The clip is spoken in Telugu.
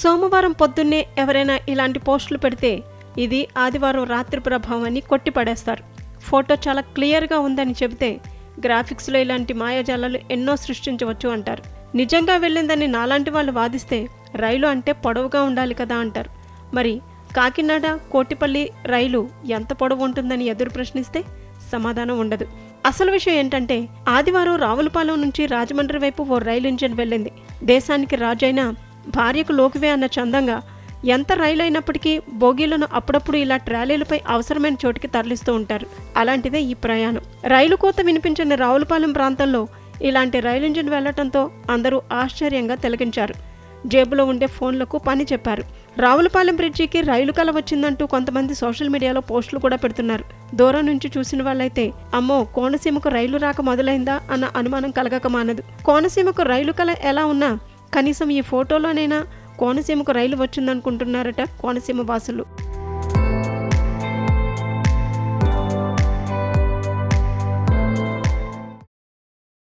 సోమవారం పొద్దున్నే ఎవరైనా ఇలాంటి పోస్టులు పెడితే ఇది ఆదివారం రాత్రి ప్రభావం అని కొట్టిపడేస్తారు. ఫోటో చాలా క్లియర్గా ఉందని చెబితే గ్రాఫిక్స్లో ఇలాంటి మాయాజాలాలు ఎన్నో సృష్టించవచ్చు అంటారు. నిజంగా వెళ్ళిందని నాలాంటి వాళ్ళు వాదిస్తే రైలు అంటే పొడవుగా ఉండాలి కదా అంటారు. మరి కాకినాడ కోటిపల్లి రైలు ఎంత పొడవు ఉంటుందని ఎదురు ప్రశ్నిస్తే సమాధానం ఉండదు. అసలు విషయం ఏంటంటే ఆదివారం రావులపాలెం నుంచి రాజమండ్రి వైపు ఓ రైలు ఇంజిన్ వెళ్ళింది. దేశానికి రాజైన భార్యకు లోకివే అన్న చందంగా ఎంత రైలు అయినప్పటికీ బోగీలను అప్పుడప్పుడు ఇలా ట్రాలీలపై అవసరమైన చోటికి తరలిస్తూ ఉంటారు. అలాంటిదే ఈ ప్రయాణం. రైలు కోత వినిపించిన రావులపాలెం ప్రాంతంలో ఇలాంటి రైలు ఇంజిన్ వెళ్ళటంతో అందరూ ఆశ్చర్యంగా తిలకించారు. జేబులో ఉండే ఫోన్లకు పని చెప్పారు. రావులపాలెం బ్రిడ్జికి రైలు కల వచ్చిందంటూ కొంతమంది సోషల్ మీడియాలో పోస్టులు కూడా పెడుతున్నారు. దూరం నుంచి చూసిన వాళ్ళైతే అమ్మో కోనసీమకు రైలు రాక మొదలైందా అన్న అనుమానం కలగక మానదు. కోనసీమకు రైలు కల ఎలా ఉన్నా కనీసం ఈ ఫోటోలోనైనా కోనసీమకు రైలు వచ్చిందనుకుంటున్నారట కోనసీమ వాసులు.